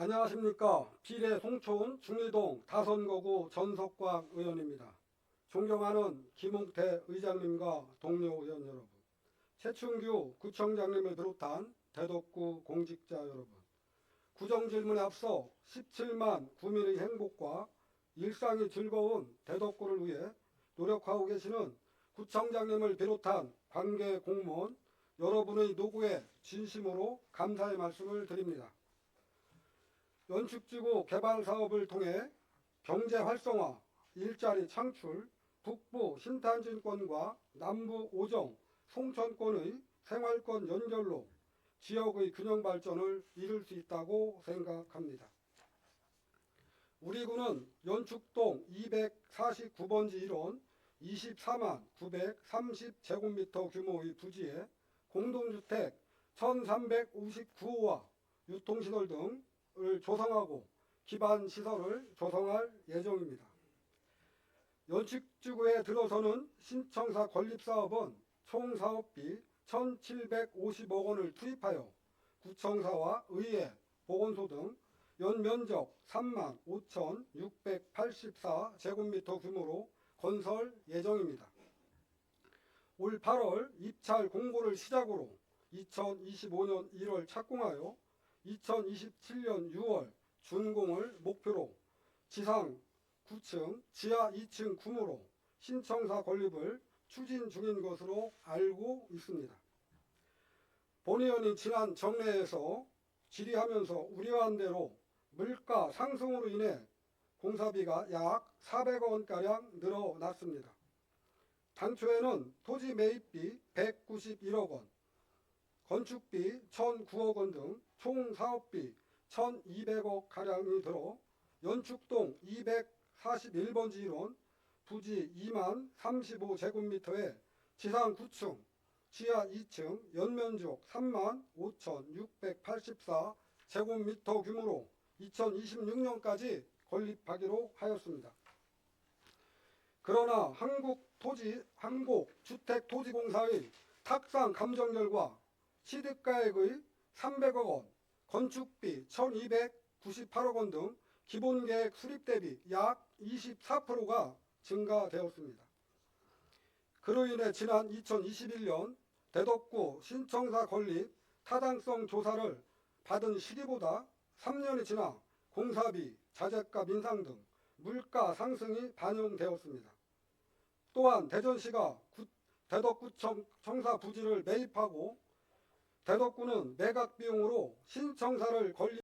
안녕하십니까. 비례 송촌 중리동 다선거구 전석광 의원입니다. 존경하는 김홍태 의장님과 동료 의원 여러분, 최충규 구청장님을 비롯한 대덕구 공직자 여러분, 구정 질문에 앞서 17만 구민의 행복과 일상이 즐거운 대덕구를 위해 노력하고 계시는 구청장님을 비롯한 관계 공무원 여러분의 노고에 진심으로 감사의 말씀을 드립니다. 연축지구 개발 사업을 통해 경제 활성화, 일자리 창출, 북부 신탄진권과 남부 오정, 송천권의 생활권 연결로 지역의 균형 발전을 이룰 수 있다고 생각합니다. 우리 군은 연축동 249번지 1원 24만 930제곱미터 규모의 부지에 공동주택 1359호와 유통시설 등 을 조성하고 기반 시설을 조성할 예정입니다. 연축지구에 들어서는 신청사 건립사업은 총 사업비 1,750억 원을 투입하여 구청사와 의회, 보건소 등 연면적 3만 5,684 제곱미터 규모로 건설 예정입니다. 올 8월 입찰 공고를 시작으로 2025년 1월 착공하여 2027년 6월 준공을 목표로 지상 9층, 지하 2층 구무로 신청사 건립을 추진 중인 것으로 알고 있습니다. 본 의원이 지난 정례에서 질의하면서 우려한 대로 물가 상승으로 인해 공사비가 약 400억 원가량 늘어났습니다. 당초에는 토지 매입비 191억 원, 건축비 1,009억 원 등 총 사업비 1,200억 가량이 들어 연축동 241번지 1원 부지 2만 35제곱미터에 지상 9층, 지하 2층, 연면적 3만 5,684 제곱미터 규모로 2026년까지 건립하기로 하였습니다. 그러나 한국 토지 한국 주택 토지공사의 탁상 감정 결과 취득가액의 300억 원, 건축비 1,298억 원 등 기본계획 수립 대비 약 24%가 증가되었습니다. 그로 인해 지난 2021년 대덕구 신청사 건립 타당성 조사를 받은 시기보다 3년이 지나 공사비, 자재값 인상 등 물가 상승이 반영되었습니다. 또한 대전시가 구- 대덕구청 청사 부지를 매입하고 대덕구는 매각 비용으로 신청사를 건립